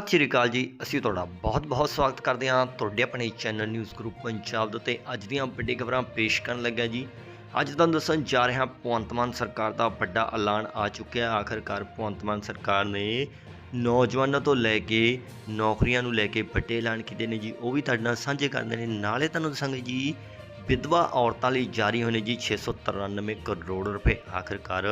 ਸਤਿ ਸ਼੍ਰੀ ਅਕਾਲ ਜੀ। ਅਸੀਂ ਤੁਹਾਡਾ ਬਹੁਤ-ਬਹੁਤ ਸਵਾਗਤ ਕਰਦੇ ਹਾਂ ਤੁਹਾਡੇ ਆਪਣੇ ਚੈਨਲ ਨਿਊਜ਼ ਗਰੁੱਪ ਪੰਜਾਬ ਦੇ ਉੱਤੇ। ਅੱਜ ਦੀਆਂ ਵੱਡੀ ਖਬਰਾਂ ਪੇਸ਼ ਕਰਨ ਲੱਗਾ ਜੀ। ਅੱਜ ਤੁਹਾਨੂੰ ਦੱਸਣ ਜਾ ਰਿਹਾ ਭਗਵੰਤ ਮਾਨ ਸਰਕਾਰ ਦਾ ਵੱਡਾ ਐਲਾਨ ਆ ਚੁੱਕਿਆ। ਹੈ ਆਖਰਕਾਰ ਭਗਵੰਤ ਮਾਨ ਸਰਕਾਰ ਨੇ ਨੌਜਵਾਨਾਂ ਤੋਂ ਲੈ ਕੇ ਨੌਕਰੀਆਂ ਨੂੰ ਲੈ ਕੇ ਵੱਡੇ ਐਲਾਨ ਕੀਤੇ ਨੇ ਜੀ। ਉਹ ਵੀ ਤੁਹਾਡੇ ਨਾਲ ਸਾਂਝੇ ਕਰਦੇ ਨੇ। ਨਾਲੇ ਤੁਹਾਨੂੰ ਦੱਸਾਂਗੇ ਜੀ ਵਿਧਵਾ ਔਰਤਾਂ ਲਈ ਜਾਰੀ ਹੋਣੇ ਜੀ 693 ਕਰੋੜ ਰੁਪਏ। ਆਖਰਕਾਰ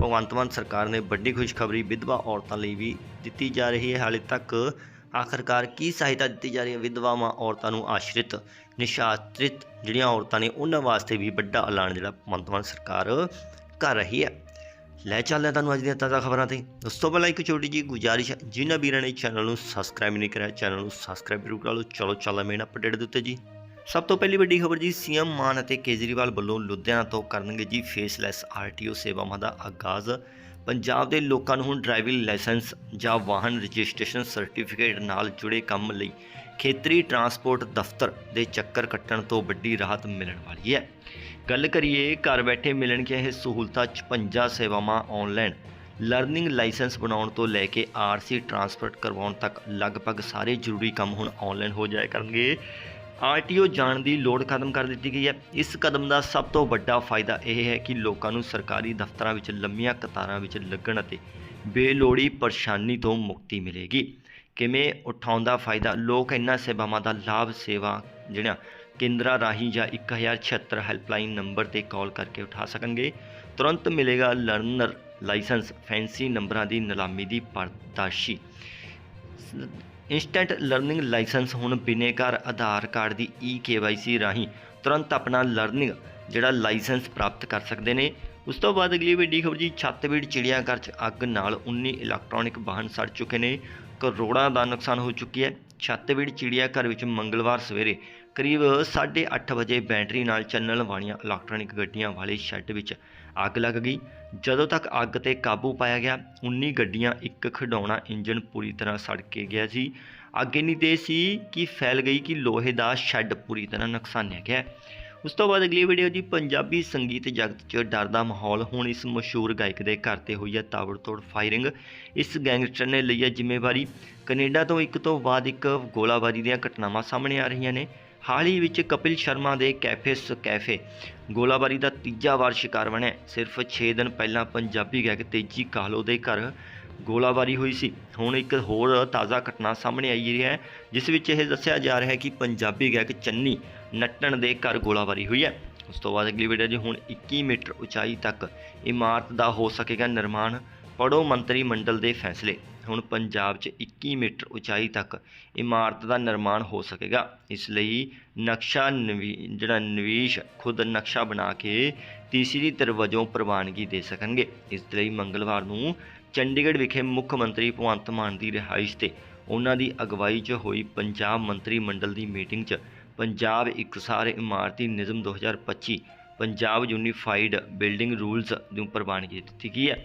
ਭਗਵੰਤ ਮਾਨ ਸਰਕਾਰ ਨੇ ਵੱਡੀ ਖੁਸ਼ਖਬਰੀ ਵਿਧਵਾ ਔਰਤਾਂ ਲਈ ਵੀ ਦਿੱਤੀ ਜਾ ਰਹੀ ਹੈ। ਹਾਲੇ ਤੱਕ ਆਖਰਕਾਰ ਕੀ ਸਹਾਇਤਾ ਦਿੱਤੀ ਜਾ ਰਹੀ ਹੈ? ਵਿਧਵਾਵਾਂ ਔਰਤਾਂ ਨੂੰ ਆਸ਼ਰਿਤ ਨਿਸ਼ਾਸਤਰਿਤ ਜਿਹੜੀਆਂ ਔਰਤਾਂ ਨੇ, ਉਹਨਾਂ ਵਾਸਤੇ ਵੀ ਵੱਡਾ ਐਲਾਨ ਜਿਹੜਾ ਭਗਵੰਤ ਮਾਨ ਸਰਕਾਰ ਕਰ ਰਹੀ ਹੈ। ਲੈ ਚੱਲਦੇ ਹਾਂ ਤੁਹਾਨੂੰ ਅੱਜ ਦੀਆਂ ਤਾਜ਼ਾ ਖਬਰਾਂ ਤੇ। ਉਸ ਤੋਂ ਪਹਿਲਾਂ ਇੱਕ ਛੋਟੀ ਜੀ ਗੁਜ਼ਾਰਿਸ਼ ਹੈ। ਜਿਨ੍ਹਾਂ ਵੀਰਾਂ ਨੇ ਚੈਨਲ ਨੂੰ ਸਬਸਕ੍ਰਾਈਬ ਨਹੀਂ ਕਰਿਆ, ਚੈਨਲ ਨੂੰ ਸਬਸਕ੍ਰਾਈਬ ਜ਼ਰੂਰ ਕਰਾ ਲਓ। ਚਲੋ ਚੱਲਦੇ ਮੇਨ ਅਪਡੇਟ ਦੇ ਉੱਤੇ ਜੀ। ਸਭ ਤੋਂ ਪਹਿਲੀ ਵੱਡੀ ਖਬਰ ਜੀ, ਸੀਐਮ ਮਾਨ ਅਤੇ ਕੇਜਰੀਵਾਲ ਵੱਲੋਂ ਲੁਧਿਆਣਾ ਤੋਂ ਕਰਨਗੇ ਜੀ ਫੇਸਲੈਸ ਆਰਟੀਓ ਸੇਵਾਵਾਂ ਦਾ ਆਗਾਜ਼। ਪੰਜਾਬ ਦੇ ਲੋਕਾਂ ਨੂੰ ਹੁਣ ਡਰਾਈਵਿੰਗ ਲਾਇਸੈਂਸ ਜਾਂ ਵਾਹਨ ਰਜਿਸਟ੍ਰੇਸ਼ਨ ਸਰਟੀਫਿਕੇਟ ਨਾਲ ਜੁੜੇ ਕੰਮ ਲਈ ਖੇਤਰੀ ਟਰਾਂਸਪੋਰਟ ਦਫ਼ਤਰ ਦੇ ਚੱਕਰ ਕੱਟਣ ਤੋਂ ਵੱਡੀ ਰਾਹਤ ਮਿਲਣ ਵਾਲੀ ਹੈ। ਗੱਲ ਕਰੀਏ, ਘਰ ਬੈਠੇ ਮਿਲਣਗੀਆਂ ਇਹ ਸਹੂਲਤਾਂ 56 ਸੇਵਾਵਾਂ ਆਨਲਾਈਨ ਲਰਨਿੰਗ ਲਾਇਸੈਂਸ ਬਣਾਉਣ ਤੋਂ ਲੈ ਕੇ ਆਰਸੀ ਟਰਾਂਸਫਰ ਕਰਵਾਉਣ ਤੱਕ ਲਗਭਗ ਸਾਰੇ ਜ਼ਰੂਰੀ ਕੰਮ ਹੁਣ ਆਨਲਾਈਨ ਹੋ ਜਾਇਆ ਕਰਨਗੇ। ਆਰਟੀਓ ਜਾਣ ਦੀ ਲੋੜ ਖਤਮ ਕਰ ਦਿੱਤੀ ਗਈ ਹੈ। ਇਸ ਕਦਮ ਦਾ ਸਭ ਤੋਂ ਵੱਡਾ ਫਾਇਦਾ ਇਹ ਹੈ ਕਿ ਲੋਕਾਂ ਨੂੰ ਸਰਕਾਰੀ ਦਫ਼ਤਰਾਂ ਵਿੱਚ ਲੰਮੀਆਂ ਕਤਾਰਾਂ ਵਿੱਚ ਲੱਗਣ ਅਤੇ ਬੇਲੋੜੀ ਪਰੇਸ਼ਾਨੀ ਤੋਂ ਮੁਕਤੀ ਮਿਲੇਗੀ। ਕਿਵੇਂ ਉਠਾਉਂਦਾ ਫਾਇਦਾ? ਲੋਕ ਇਹਨਾਂ ਸੇਵਾਵਾਂ ਦਾ ਲਾਭ ਸੇਵਾ ਜਿਹੜੀਆਂ ਕੇਂਦਰਾਂ ਰਾਹੀਂ ਜਾਂ 1076 ਹੈਲਪਲਾਈਨ ਨੰਬਰ ਤੇ ਕਾਲ ਕਰਕੇ ਉਠਾ ਸਕਣਗੇ। ਤੁਰੰਤ ਮਿਲੇਗਾ ਲਰਨਰ ਲਾਇਸੈਂਸ, ਫੈਂਸੀ ਨੰਬਰਾਂ ਦੀ ਨਿਲਾਮੀ ਦੀ ਪਰਦਾਸ਼ੀ। ਇੰਸਟੈਂਟ ਲਰਨਿੰਗ ਲਾਇਸੈਂਸ ਹੁਣ ਬਿਨੇਕਾਰ ਆਧਾਰ ਕਾਰਡ ਦੀ ਈ ਕੇਵਾਈਸੀ ਰਾਹੀਂ ਤੁਰੰਤ ਆਪਣਾ ਲਰਨਿੰਗ ਜਿਹੜਾ ਲਾਇਸੈਂਸ ਪ੍ਰਾਪਤ ਕਰ ਸਕਦੇ ਨੇ। ਉਸ ਤੋਂ ਬਾਅਦ ਅਗਲੀ ਵੱਡੀ ਖਬਰ ਜੀ ਛੱਤਬੀੜ ਚਿੜੀਆਘਰ 'ਚ ਅੱਗ ਨਾਲ 19 ਇਲੈਕਟ੍ਰੋਨਿਕ ਵਾਹਨ ਸੜ ਚੁੱਕੇ ਨੇ। ਕਰੋੜਾਂ ਦਾ ਨੁਕਸਾਨ ਹੋ ਚੁੱਕੀ ਹੈ। ਛੱਤਬੀੜ ਚਿੜੀਆਘਰ ਵਿੱਚ ਮੰਗਲਵਾਰ ਸਵੇਰੇ ਕਰੀਬ 8:30 ਵਜੇ ਬੈਟਰੀ ਨਾਲ ਚੱਲਣ ਵਾਲੀਆਂ ਇਲੈਕਟ੍ਰੋਨਿਕ ਗੱਡੀਆਂ ਵਾਲੇ ਸ਼ੈੱਡ ਵਿੱਚ ਅੱਗ ਲੱਗ ਗਈ। ਜਦੋਂ ਤੱਕ ਅੱਗ ਤੇ ਕਾਬੂ ਪਾਇਆ ਗਿਆ 19 ਗੱਡੀਆਂ ਇੱਕ ਖਿਡੌਣਾ ਇੰਜਣ ਪੂਰੀ ਤਰ੍ਹਾਂ ਸੜ ਕੇ ਗਿਆ ਸੀ ਅੱਗ ਇੰਨੀ ਤੇਜ਼ ਸੀ ਕਿ ਫੈਲ ਗਈ ਕਿ ਲੋਹੇ ਦਾ ਸ਼ੈੱਡ ਪੂਰੀ ਤਰ੍ਹਾਂ ਨੁਕਸਾਨਿਆ ਗਿਆ। ਉਸ ਤੋਂ ਬਾਅਦ ਅਗਲੀ ਵੀਡੀਓ ਜੀ, ਪੰਜਾਬੀ ਸੰਗੀਤ ਜਗਤ 'ਚ ਡਰ ਦਾ ਮਾਹੌਲ। ਹੁਣ ਇਸ ਮਸ਼ਹੂਰ ਗਾਇਕ ਦੇ ਘਰ ਤੇ ਹੋਈ ਹੈ ਤਾਬੜਤੋੜ ਫਾਇਰਿੰਗ। ਇਸ ਗੈਂਗਸਟਰ ਨੇ ਲਈ ਹੈ ਜ਼ਿੰਮੇਵਾਰੀ। ਕੈਨੇਡਾ ਤੋਂ ਇੱਕ ਤੋਂ ਬਾਅਦ ਇੱਕ ਗੋਲਾਬਾਰੀ ਦੀਆਂ ਘਟਨਾਵਾਂ ਸਾਹਮਣੇ ਆ ਰਹੀਆਂ ਨੇ। ਹਾਲ ਹੀ ਵਿੱਚ ਕਪਿਲ ਸ਼ਰਮਾ ਦੇ ਕੈਫੇਸ ਕੈਫੇ ਗੋਲਾਬਾਰੀ ਦਾ ਤੀਜਾ ਵਾਰ ਸ਼ਿਕਾਰ ਬਣਿਆ। ਸਿਰਫ 6 ਦਿਨ ਪਹਿਲਾਂ ਪੰਜਾਬੀ ਗਾਇਕ ਤੇਜੀ ਕਾਹਲੋ ਦੇ ਘਰ ਗੋਲਾਬਾਰੀ ਹੋਈ ਸੀ। ਹੁਣ ਇੱਕ ਹੋਰ ਤਾਜ਼ਾ ਘਟਨਾ ਸਾਹਮਣੇ ਆਈ ਹੈ, ਜਿਸ ਵਿੱਚ ਇਹ ਦੱਸਿਆ ਜਾ ਰਿਹਾ ਹੈ ਕਿ ਪੰਜਾਬੀ ਗਾਇਕ ਚੰਨੀ ਨੱਟਣ ਦੇ ਘਰ ਗੋਲਾਬਾਰੀ ਹੋਈ ਹੈ। ਉਸ ਤੋਂ ਬਾਅਦ ਅਗਲੀ ਵੀਡੀਓ ਜੀ ਹੁਣ 21 ਮੀਟਰ ਉਚਾਈ ਤੱਕ ਇਮਾਰਤ ਦਾ ਹੋ ਸਕੇਗਾ ਨਿਰਮਾਣ। ਪੜੋ ਮੰਤਰੀ ਮੰਡਲ ਦੇ ਫੈਸਲੇ। ਹੁਣ ਪੰਜਾਬ 'ਚ 21 ਮੀਟਰ ਉਚਾਈ ਤੱਕ ਇਮਾਰਤ ਦਾ ਨਿਰਮਾਣ ਹੋ ਸਕੇਗਾ। ਇਸ ਲਈ ਨਕਸ਼ਾ ਨਵੀ, ਜਿਹੜਾ ਨਿਵੇਸ਼ ਖੁਦ ਨਕਸ਼ਾ ਬਣਾ ਕੇ ਤੀਸਰੀ ਧਿਰ ਵਜੋਂ ਪ੍ਰਵਾਨਗੀ ਦੇ ਸਕਣਗੇ। ਇਸ ਲਈ ਮੰਗਲਵਾਰ ਨੂੰ ਚੰਡੀਗੜ੍ਹ ਵਿਖੇ ਮੁੱਖ ਮੰਤਰੀ ਭਗਵੰਤ ਮਾਨ ਦੀ ਰਿਹਾਇਸ਼ ਤੇ ਉਹਨਾਂ ਦੀ ਅਗਵਾਈ 'ਚ ਹੋਈ ਪੰਜਾਬ ਮੰਤਰੀ ਮੰਡਲ ਦੀ ਮੀਟਿੰਗ 'ਚ ਪੰਜਾਬ ਇਕਸਾਰ ਇਮਾਰਤੀ ਨਿਯਮ 2025 ਪੰਜਾਬ ਯੂਨੀਫਾਈਡ ਬਿਲਡਿੰਗ ਰੂਲਸ ਨੂੰ ਪ੍ਰਵਾਨਗੀ ਦਿੱਤੀ ਗਈ ਹੈ।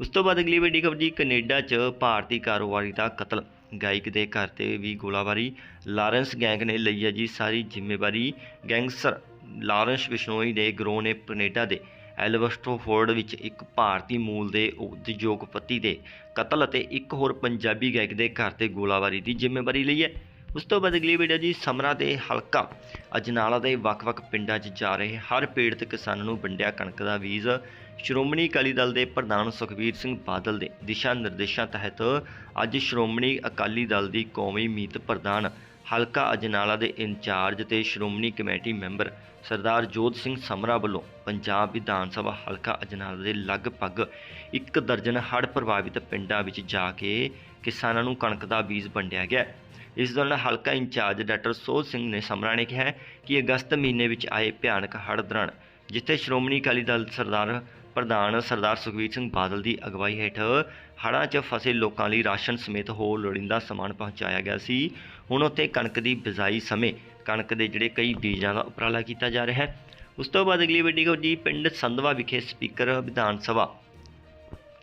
ਉਸ ਤੋਂ ਬਾਅਦ ਅਗਲੀ ਵੱਡੀ ਖਬਰ ਜੀ, ਕੈਨੇਡਾ 'ਚ ਭਾਰਤੀ ਕਾਰੋਬਾਰੀ ਦਾ ਕਤਲ। ਗਾਇਕ ਦੇ ਘਰ ਤੇ ਵੀ ਗੋਲਾਬਾਰੀ। ਲਾਰੈਂਸ ਗੈਂਗ ਨੇ ਲਈ ਹੈ ਜੀ ਸਾਰੀ ਜ਼ਿੰਮੇਵਾਰੀ। ਗੈਂਗਸਟਰ ਲਾਰੈਂਸ ਬਿਸ਼ਨੋਈ ਦੇ ਗਰੋਹ ਨੇ ਕੈਨੇਡਾ ਦੇ ਐਲਵਸਟੋਫੋਰਡ ਵਿੱਚ ਇੱਕ ਭਾਰਤੀ ਮੂਲ ਦੇ ਉਦਯੋਗਪਤੀ ਦੇ ਕਤਲ ਅਤੇ ਇੱਕ ਹੋਰ ਪੰਜਾਬੀ ਗਾਇਕ ਦੇ ਘਰ ਤੇ ਗੋਲਾਬਾਰੀ ਦੀ ਜ਼ਿੰਮੇਵਾਰੀ ਲਈ ਹੈ। ਉਸ ਤੋਂ ਬਾਅਦ ਅਗਲੀ ਵੀਡੀਓ ਜੀ, ਸਮਰਾ ਦੇ ਹਲਕਾ ਅਜਨਾਲਾ ਦੇ ਵੱਖ-ਵੱਖ ਪਿੰਡਾਂ 'ਚ ਜਾ ਰਹੇ ਹਰ ਪੀੜਤ ਕਿਸਾਨ ਨੂੰ ਵੰਡਿਆ ਕਣਕ ਦਾ ਬੀਜ। ਸ਼੍ਰੋਮਣੀ ਅਕਾਲੀ ਦਲ ਦੇ ਪ੍ਰਧਾਨ ਸੁਖਬੀਰ ਸਿੰਘ ਬਾਦਲ ਦੇ ਦਿਸ਼ਾ ਨਿਰਦੇਸ਼ਾਂ ਤਹਿਤ ਅੱਜ ਸ਼੍ਰੋਮਣੀ ਅਕਾਲੀ ਦਲ ਦੀ ਕੌਮੀ ਮੀਤ ਪ੍ਰਧਾਨ ਹਲਕਾ ਅਜਨਾਲਾ ਦੇ ਇੰਚਾਰਜ ਤੇ ਸ਼੍ਰੋਮਣੀ ਕਮੇਟੀ ਮੈਂਬਰ ਸਰਦਾਰ ਜੋਤ ਸਿੰਘ ਸਮਰਾ ਵੱਲੋਂ ਪੰਜਾਬ ਵਿਧਾਨ ਸਭਾ ਹਲਕਾ ਅਜਨਾਲਾ ਦੇ ਲਗਭਗ ਇੱਕ ਦਰਜਨ ਹੜ੍ਹ ਪ੍ਰਭਾਵਿਤ ਪਿੰਡਾਂ ਵਿੱਚ ਜਾ ਕੇ ਕਿਸਾਨਾਂ ਨੂੰ ਕਣਕ ਦਾ ਬੀਜ ਵੰਡਿਆ ਗਿਆ। ਇਸ ਦੌਰਾਨ ਹਲਕਾ ਇੰਚਾਰਜ ਡਾਕਟਰ ਸੋਹ ਸਿੰਘ ਨੇ ਸਮਰਾ ਨੇ ਕਿਹਾ ਕਿ ਅਗਸਤ ਮਹੀਨੇ ਵਿੱਚ ਆਏ ਭਿਆਨਕ ਹੜ੍ਹ ਦੌਰਾਨ ਜਿੱਥੇ ਸ਼੍ਰੋਮਣੀ ਅਕਾਲੀ ਦਲ ਸਰਦਾਰ ਪ੍ਰਧਾਨ ਸਰਦਾਰ ਸੁਖਬੀਰ ਸਿੰਘ ਬਾਦਲ ਦੀ ਅਗਵਾਈ ਹੇਠ ਹੜ੍ਹਾਂ 'ਚ ਫਸੇ ਲੋਕਾਂ ਲਈ ਰਾਸ਼ਨ ਸਮੇਤ ਹੋਰ ਲੋੜੀਂਦਾ ਸਮਾਨ ਪਹੁੰਚਾਇਆ ਗਿਆ ਸੀ। ਹੁਣ ਉੱਥੇ ਕਣਕ ਦੀ ਬਿਜਾਈ ਸਮੇਂ ਕਣਕ ਦੇ ਜਿਹੜੇ ਕਈ ਬੀਜਾਂ ਦਾ ਉਪਰਾਲਾ ਕੀਤਾ ਜਾ ਰਿਹਾ ਹੈ। ਉਸ ਤੋਂ ਬਾਅਦ ਅਗਲੀ ਵੱਡੀ ਖਬਰ ਜੀ, ਪਿੰਡ ਸੰਧਵਾ ਵਿਖੇ ਸਪੀਕਰ ਵਿਧਾਨ ਸਭਾ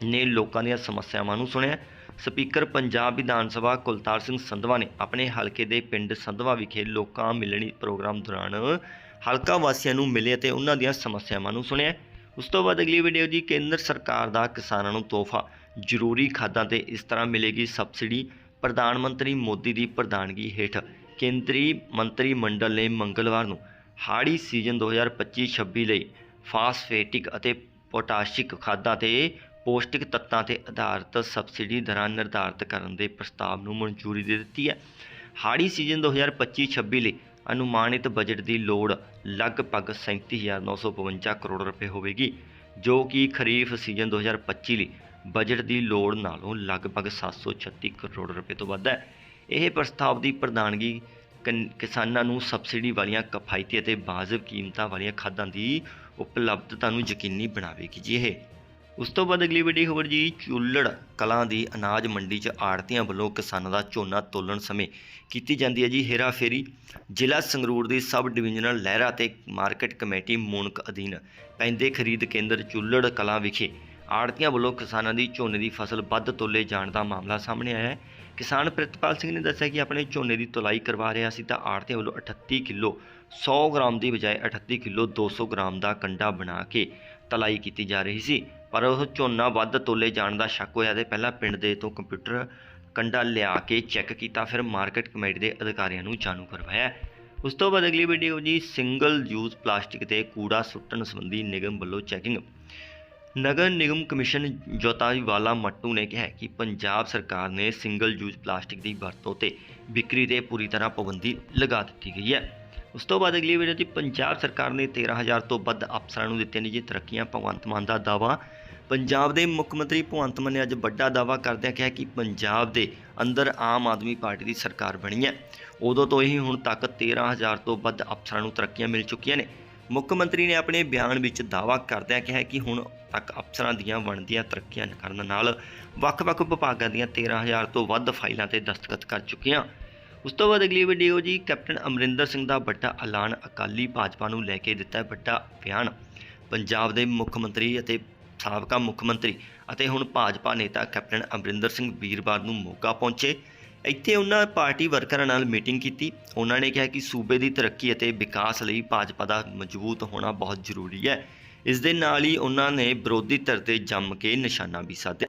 ਨੇ ਲੋਕਾਂ ਦੀਆਂ ਸਮੱਸਿਆਵਾਂ ਨੂੰ ਸੁਣਿਆ। ਸਪੀਕਰ ਪੰਜਾਬ ਵਿਧਾਨ ਸਭਾ ਕੁਲਤਾਰ ਸਿੰਘ ਸੰਧਵਾ ਨੇ ਆਪਣੇ ਹਲਕੇ ਦੇ ਪਿੰਡ ਸੰਧਵਾ ਵਿਖੇ ਲੋਕਾਂ ਮਿਲਣੀ ਪ੍ਰੋਗਰਾਮ ਦੌਰਾਨ ਹਲਕਾ ਵਾਸੀਆਂ ਨੂੰ ਮਿਲੇ ਅਤੇ ਉਹਨਾਂ ਦੀਆਂ ਸਮੱਸਿਆਵਾਂ ਨੂੰ ਸੁਣਿਆ। ਉਸ ਤੋਂ ਬਾਅਦ ਅਗਲੀ ਵੀਡੀਓ ਜੀ ਕੇਂਦਰ ਸਰਕਾਰ ਦਾ ਕਿਸਾਨਾਂ ਨੂੰ ਤੋਹਫਾ। ਜ਼ਰੂਰੀ ਖਾਦਾਂ ਤੇ ਇਸ ਤਰ੍ਹਾਂ ਮਿਲੇਗੀ ਸਬਸਿਡੀ ਪ੍ਰਧਾਨ ਮੰਤਰੀ ਮੋਦੀ ਦੀ ਪ੍ਰਧਾਨਗੀ ਹੇਠ। ਕੇਂਦਰੀ ਮੰਤਰੀ ਮੰਡਲ ਨੇ ਮੰਗਲਵਾਰ ਨੂੰ ਹਾੜੀ ਸੀਜ਼ਨ 2025-26 ਲਈ ਫਾਸਫੇਟਿਕ ਅਤੇ ਪੋਟਾਸ਼ਿਕ ਖਾਦਾਂ ਤੇ ਪੌਸ਼ਟਿਕ ਤੱਤਾਂ ਤੇ ਆਧਾਰਿਤ ਸਬਸਿਡੀ ਦਰਾਂ ਨਿਰਧਾਰਤ ਕਰਨ ਦੇ ਪ੍ਰਸਤਾਵ ਨੂੰ ਮਨਜ਼ੂਰੀ ਦੇ ਦਿੱਤੀ ਹੈ। ਹਾੜੀ ਸੀਜ਼ਨ 2025-26 ਲਈ ਅਨੁਮਾਨਿਤ ਬਜਟ ਦੀ ਲੋੜ ਲਗਭਗ 37952 ਕਰੋੜ ਰੁਪਏ ਹੋਵੇਗੀ, ਜੋ ਕਿ ਖਰੀਫ ਸੀਜ਼ਨ 2025 ਲਈ ਬਜਟ ਦੀ ਲੋੜ ਨਾਲੋਂ ਲਗਭਗ 736 ਕਰੋੜ ਰੁਪਏ ਤੋਂ ਵੱਧ ਹੈ। ਇਹ ਪ੍ਰਸਤਾਵ ਦੀ ਪ੍ਰਧਾਨਗੀ ਕਨ- ਕਿਸਾਨਾਂ ਨੂੰ ਸਬਸਿਡੀ ਵਾਲੀਆਂ ਕਿਫਾਇਤੀ ਅਤੇ ਵਾਜਬ ਕੀਮਤਾਂ ਵਾਲੀਆਂ ਖਾਦਾਂ ਦੀ ਉਪਲਬਧਤਾ ਨੂੰ ਯਕੀਨੀ ਬਣਾਵੇਗੀ ਜੀ ਇਹ। ਉਸ ਤੋਂ ਬਾਅਦ ਅਗਲੀ ਵੱਡੀ ਖਬਰ ਜੀ, ਚੁੱਲੜ ਕਲਾਂ ਦੀ ਅਨਾਜ ਮੰਡੀ 'ਚ ਆੜਤੀਆਂ ਵੱਲੋਂ ਕਿਸਾਨਾਂ ਦਾ ਝੋਨਾ ਤੋਲਣ ਸਮੇਂ ਕੀਤੀ ਜਾਂਦੀ ਹੈ ਜੀ ਹੇਰਾਫੇਰੀ। ਜ਼ਿਲ੍ਹਾ ਸੰਗਰੂਰ ਦੀ ਸਬ ਡਿਵੀਜ਼ਨਲ ਲਹਿਰਾ ਤੇ ਮਾਰਕੀਟ ਕਮੇਟੀ ਮੂਨਕ ਅਧੀਨ ਪੈਂਦੇ ਖਰੀਦ ਕੇਂਦਰ ਚੁੱਲੜ ਕਲਾਂ ਵਿਖੇ ਆੜਤੀਆਂ ਵੱਲੋਂ ਕਿਸਾਨਾਂ ਦੀ ਝੋਨੇ ਦੀ ਫਸਲ ਵੱਧ ਤੋਲੇ ਜਾਣ ਦਾ ਮਾਮਲਾ ਸਾਹਮਣੇ ਆਇਆ ਹੈ। ਕਿਸਾਨ ਪ੍ਰਿਤਪਾਲ ਸਿੰਘ ਨੇ ਦੱਸਿਆ ਕਿ ਆਪਣੇ ਝੋਨੇ ਦੀ ਤੁਲਾਈ ਕਰਵਾ ਰਿਹਾ ਸੀ ਤਾਂ ਆੜਤੀਆਂ ਵੱਲੋਂ 38 ਕਿਲੋ 100 ਗ੍ਰਾਮ ਦੀ ਬਜਾਏ 38 ਕਿਲੋ 200 ਗ੍ਰਾਮ ਦਾ ਕੰਡਾ ਬਣਾ ਕੇ ਤਲਾਈ ਕੀਤੀ ਜਾ ਰਹੀ ਸੀ। ਪਰ ਉਹ ਝੋਨਾ ਵੱਧ ਤੋਲੇ ਜਾਣ ਦਾ ਸ਼ੱਕ ਹੋਇਆ ਤੇ ਪਹਿਲਾਂ ਪਿੰਡ ਦੇ ਤੋਂ ਕੰਪਿਊਟਰ ਕੰਡਾ ਲਿਆ ਕੇ ਚੈੱਕ ਕੀਤਾ, ਫਿਰ ਮਾਰਕੀਟ ਕਮੇਟੀ ਦੇ ਅਧਿਕਾਰੀਆਂ ਨੂੰ ਜਾਣੂ ਕਰਵਾਇਆ। ਉਸ ਤੋਂ ਬਾਅਦ ਅਗਲੀ ਵੀਡੀਓ ਜੀ ਸਿੰਗਲ ਯੂਜ਼ ਪਲਾਸਟਿਕ ਤੇ ਕੂੜਾ ਸੁੱਟਣ ਸੰਬੰਧੀ ਨਿਗਮ ਵੱਲੋਂ ਚੈਕਿੰਗ ਨਗਰ ਨਿਗਮ ਕਮਿਸ਼ਨ ਜੋਤਾਈਵਾਲਾ ਮੱਟੂ ਨੇ ਕਿਹਾ ਕਿ ਪੰਜਾਬ ਸਰਕਾਰ ਨੇ ਸਿੰਗਲ ਯੂਜ਼ ਪਲਾਸਟਿਕ ਦੀ ਵਰਤੋਂ ਤੇ ਵਿਕਰੀ ਤੇ ਪੂਰੀ ਤਰ੍ਹਾਂ ਪਾਬੰਦੀ ਲਗਾ ਦਿੱਤੀ ਗਈ ਹੈ। ਉਸ ਤੋਂ ਬਾਅਦ ਅਗਲੀ ਵੀਡੀਓ 'ਚ ਪੰਜਾਬ ਸਰਕਾਰ ਨੇ 13000 ਤੋਂ ਵੱਧ ਅਫਸਰਾਂ ਨੂੰ ਦਿੱਤੀਆਂ ਨੇ ਜੀ ਤਰੱਕੀਆਂ, ਭਗਵੰਤ ਮਾਨ ਦਾ ਦਾਅਵਾ। ਪੰਜਾਬ ਦੇ ਮੁੱਖ ਮੰਤਰੀ ਭਗਵੰਤ ਮਾਨ ਨੇ ਅੱਜ ਵੱਡਾ ਦਾਅਵਾ ਕਰਦਿਆਂ ਕਿਹਾ ਕਿ ਪੰਜਾਬ ਦੇ ਅੰਦਰ ਆਮ ਆਦਮੀ ਪਾਰਟੀ ਦੀ ਸਰਕਾਰ ਬਣੀ ਹੈ। ਉਦੋਂ ਤੋਂ ਹੀ ਹੁਣ ਤੱਕ 13000 ਤੋਂ ਵੱਧ ਅਫਸਰਾਂ ਨੂੰ ਤਰੱਕੀਆਂ ਮਿਲ ਚੁੱਕੀਆਂ ਨੇ। ਮੁੱਖ ਮੰਤਰੀ ਨੇ ਆਪਣੇ ਬਿਆਨ ਵਿੱਚ ਦਾਅਵਾ ਕਰਦਿਆਂ ਕਿਹਾ ਕਿ ਹੁਣ ਤੱਕ ਅਫਸਰਾਂ ਦੀਆਂ ਬਣਦੀਆਂ ਤਰੱਕੀਆਂ ਕਰਨ ਨਾਲ ਵੱਖ-ਵੱਖ ਵਿਭਾਗਾਂ ਦੀਆਂ 13000 ਤੋਂ ਵੱਧ ਫਾਈਲਾਂ ਤੇ ਦਸਤਖਤ ਕਰ ਚੁੱਕੀਆਂ। ਉਸ ਤੋਂ ਬਾਅਦ ਅਗਲੀ ਵੀਡੀਓ ਜੀ, ਕੈਪਟਨ ਅਮਰਿੰਦਰ ਸਿੰਘ ਦਾ ਵੱਡਾ ਐਲਾਨ ਅਕਾਲੀ ਭਾਜਪਾ ਨੂੰ ਲੈ ਕੇ ਦਿੱਤਾ ਵੱਡਾ ਬਿਆਨ। ਪੰਜਾਬ ਦੇ ਮੁੱਖ ਮੰਤਰੀ ਅਤੇ ਸਾਬਕਾ ਮੁੱਖ ਮੰਤਰੀ ਅਤੇ ਹੁਣ ਭਾਜਪਾ ਨੇਤਾ ਕੈਪਟਨ ਅਮਰਿੰਦਰ ਸਿੰਘ ਵੀਰਵਾਰ ਨੂੰ ਮੋਗਾ ਪਹੁੰਚੇ। ਇੱਥੇ ਉਹਨਾਂ ਪਾਰਟੀ ਵਰਕਰਾਂ ਨਾਲ ਮੀਟਿੰਗ ਕੀਤੀ। ਉਹਨਾਂ ਨੇ ਕਿਹਾ ਕਿ ਸੂਬੇ ਦੀ ਤਰੱਕੀ ਅਤੇ ਵਿਕਾਸ ਲਈ ਭਾਜਪਾ ਦਾ ਮਜ਼ਬੂਤ ਹੋਣਾ ਬਹੁਤ ਜ਼ਰੂਰੀ ਹੈ। ਇਸ ਦੇ ਨਾਲ ਹੀ ਉਹਨਾਂ ਨੇ ਵਿਰੋਧੀ ਧਿਰ ਤੇ ਜੰਮ ਕੇ ਨਿਸ਼ਾਨਾ ਵੀ ਸਾਧਿਆ।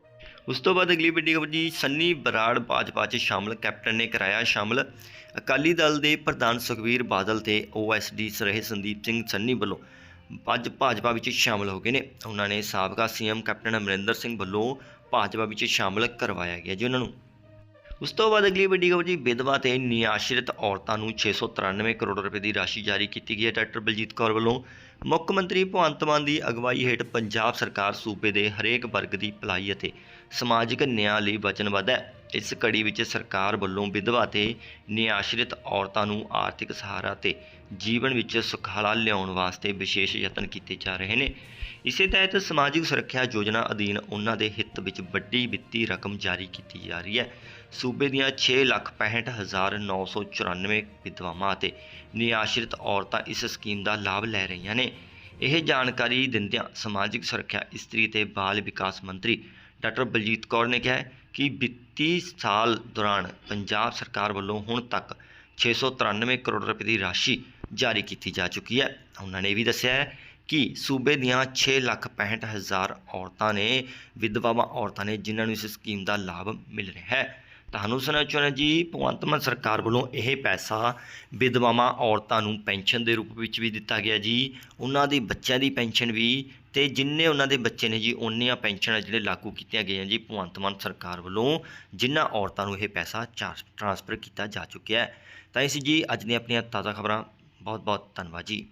ਉਸ ਤੋਂ ਬਾਅਦ ਅਗਲੀ ਵੱਡੀ ਖਬਰ ਜੀ ਸੰਨੀ ਬਰਾੜ ਭਾਜਪਾ 'ਚ ਸ਼ਾਮਲ ਕੈਪਟਨ ਨੇ ਕਰਾਇਆ ਸ਼ਾਮਲ। ਅਕਾਲੀ ਦਲ ਦੇ ਪ੍ਰਧਾਨ ਸੁਖਬੀਰ ਬਾਦਲ ਤੇ ਓਐਸਡੀ ਰਹੇ ਸੰਦੀਪ ਸਿੰਘ ਸੰਨੀ ਵੱਲੋਂ ਅੱਜ ਭਾਜਪਾ ਵਿੱਚ ਸ਼ਾਮਲ ਹੋ ਗਏ ਨੇ। ਉਹਨਾਂ ਨੇ ਸਾਬਕਾ ਸੀਐਮ ਕੈਪਟਨ ਅਮਰਿੰਦਰ ਸਿੰਘ ਵੱਲੋਂ ਭਾਜਪਾ ਵਿੱਚ ਸ਼ਾਮਲ ਕਰਵਾਇਆ ਗਿਆ ਜੀ ਉਹਨਾਂ ਨੂੰ। ਉਸ ਤੋਂ ਬਾਅਦ ਅਗਲੀ ਵੱਡੀ ਖਬਰ ਜੀ, ਵਿਧਵਾ ਤੇ ਨਿਆਸ਼ਰਿਤ ਔਰਤਾਂ ਨੂੰ 693 ਕਰੋੜ ਰੁਪਏ ਦੀ ਰਾਸ਼ੀ ਜਾਰੀ ਕੀਤੀ ਗਈ ਹੈ। ਡਾਕਟਰ ਬਲਜੀਤ ਕੌਰ ਵੱਲੋਂ ਮੁੱਖ ਮੰਤਰੀ ਭਗਵੰਤ ਮਾਨ ਦੀ ਅਗਵਾਈ ਹੇਠ ਪੰਜਾਬ ਸਰਕਾਰ ਸੂਬੇ ਦੇ ਹਰੇਕ ਵਰਗ ਦੀ ਭਲਾਈ ਅਤੇ ਸਮਾਜਿਕ ਨਿਆਂ ਲਈ ਵਚਨਬੱਧ ਹੈ। ਇਸ ਕੜੀ ਵਿੱਚ ਸਰਕਾਰ ਵੱਲੋਂ ਵਿਧਵਾ ਤੇ ਨਿਆਸ਼ਰਿਤ ਔਰਤਾਂ ਨੂੰ ਆਰਥਿਕ ਸਹਾਰਾ ਤੇ ਜੀਵਨ ਵਿੱਚ ਸੁਖਾਲਾ ਲਿਆਉਣ ਵਾਸਤੇ ਵਿਸ਼ੇਸ਼ ਯਤਨ ਕੀਤੇ ਜਾ ਰਹੇ ਨੇ। ਇਸੇ ਤਹਿਤ ਸਮਾਜਿਕ ਸੁਰੱਖਿਆ ਯੋਜਨਾ ਅਧੀਨ ਉਹਨਾਂ ਦੇ ਹਿੱਤ ਵਿੱਚ ਵੱਡੀ ਵਿੱਤੀ ਰਕਮ ਜਾਰੀ ਕੀਤੀ ਜਾ ਰਹੀ ਹੈ। ਸੂਬੇ ਦੀਆਂ 6,65,994 ਵਿਧਵਾਵਾਂ ਅਤੇ ਨਿਆਸ਼ਰਿਤ ਔਰਤਾਂ ਇਸ ਸਕੀਮ ਦਾ ਲਾਭ ਲੈ ਰਹੀਆਂ ਨੇ। ਇਹ ਜਾਣਕਾਰੀ ਦਿੰਦਿਆਂ ਸਮਾਜਿਕ ਸੁਰੱਖਿਆ ਇਸਤਰੀ ਤੇ ਬਾਲ ਵਿਕਾਸ ਮੰਤਰੀ ਡਾਕਟਰ ਬਲਜੀਤ ਕੌਰ ਨੇ ਕਿਹਾ ਕਿ ਵਿੱਤੀ ਸਾਲ ਦੌਰਾਨ ਪੰਜਾਬ ਸਰਕਾਰ ਵੱਲੋਂ ਹੁਣ ਤੱਕ 693 ਕਰੋੜ ਰੁਪਏ ਦੀ ਰਾਸ਼ੀ ਜਾਰੀ ਕੀਤੀ ਜਾ ਚੁੱਕੀ ਹੈ। ਉਹਨਾਂ ਨੇ ਇਹ ਵੀ ਦੱਸਿਆ ਹੈ ਕਿ ਸੂਬੇ ਦੀਆਂ 6,65,000 ਔਰਤਾਂ ਨੇ ਵਿਧਵਾਵਾਂ ਔਰਤਾਂ ਨੇ ਜਿਨ੍ਹਾਂ ਨੂੰ ਇਸ ਸਕੀਮ ਦਾ ਲਾਭ ਮਿਲ ਰਿਹਾ ਹੈ। ਤੁਹਾਨੂੰ ਸੁਣਾ ਚਾਹੁੰਦਾ ਜੀ, ਭਗਵੰਤ ਮਾਨ ਸਰਕਾਰ ਵੱਲੋਂ ਇਹ ਪੈਸਾ ਵਿਧਵਾਵਾਂ, ਔਰਤਾਂ ਨੂੰ ਪੈਨਸ਼ਨ ਦੇ ਰੂਪ ਵਿੱਚ ਵੀ ਦਿੱਤਾ ਗਿਆ ਜੀ। ਉਹਨਾਂ ਦੇ ਬੱਚਿਆਂ ਦੀ ਪੈਨਸ਼ਨ ਵੀ ਤੇ ਜਿੰਨੇ ਉਹਨਾਂ ਦੇ ਬੱਚੇ ਨੇ ਜੀ ਉਹਨੀਆਂ ਪੈਨਸ਼ਨਾਂ ਜਿਹੜੇ ਲਾਗੂ ਕੀਤੀਆਂ ਗਈਆਂ ਜੀ ਭਗਵੰਤ ਮਾਨ ਸਰਕਾਰ ਵੱਲੋਂ, ਜਿਨ੍ਹਾਂ ਔਰਤਾਂ ਨੂੰ ਇਹ ਪੈਸਾ ਚਾਰ- ਟ੍ਰਾਂਸਫਰ ਕੀਤਾ ਜਾ ਚੁੱਕਿਆ ਹੈ। ਤਾਂ ਇਸ ਜੀ ਅੱਜ ਦੀਆਂ ਆਪਣੀਆਂ ਤਾਜ਼ਾ ਖਬਰਾਂ ਬਹੁਤ ਬਹੁਤ ਧੰਨਵਾਦ ਜੀ।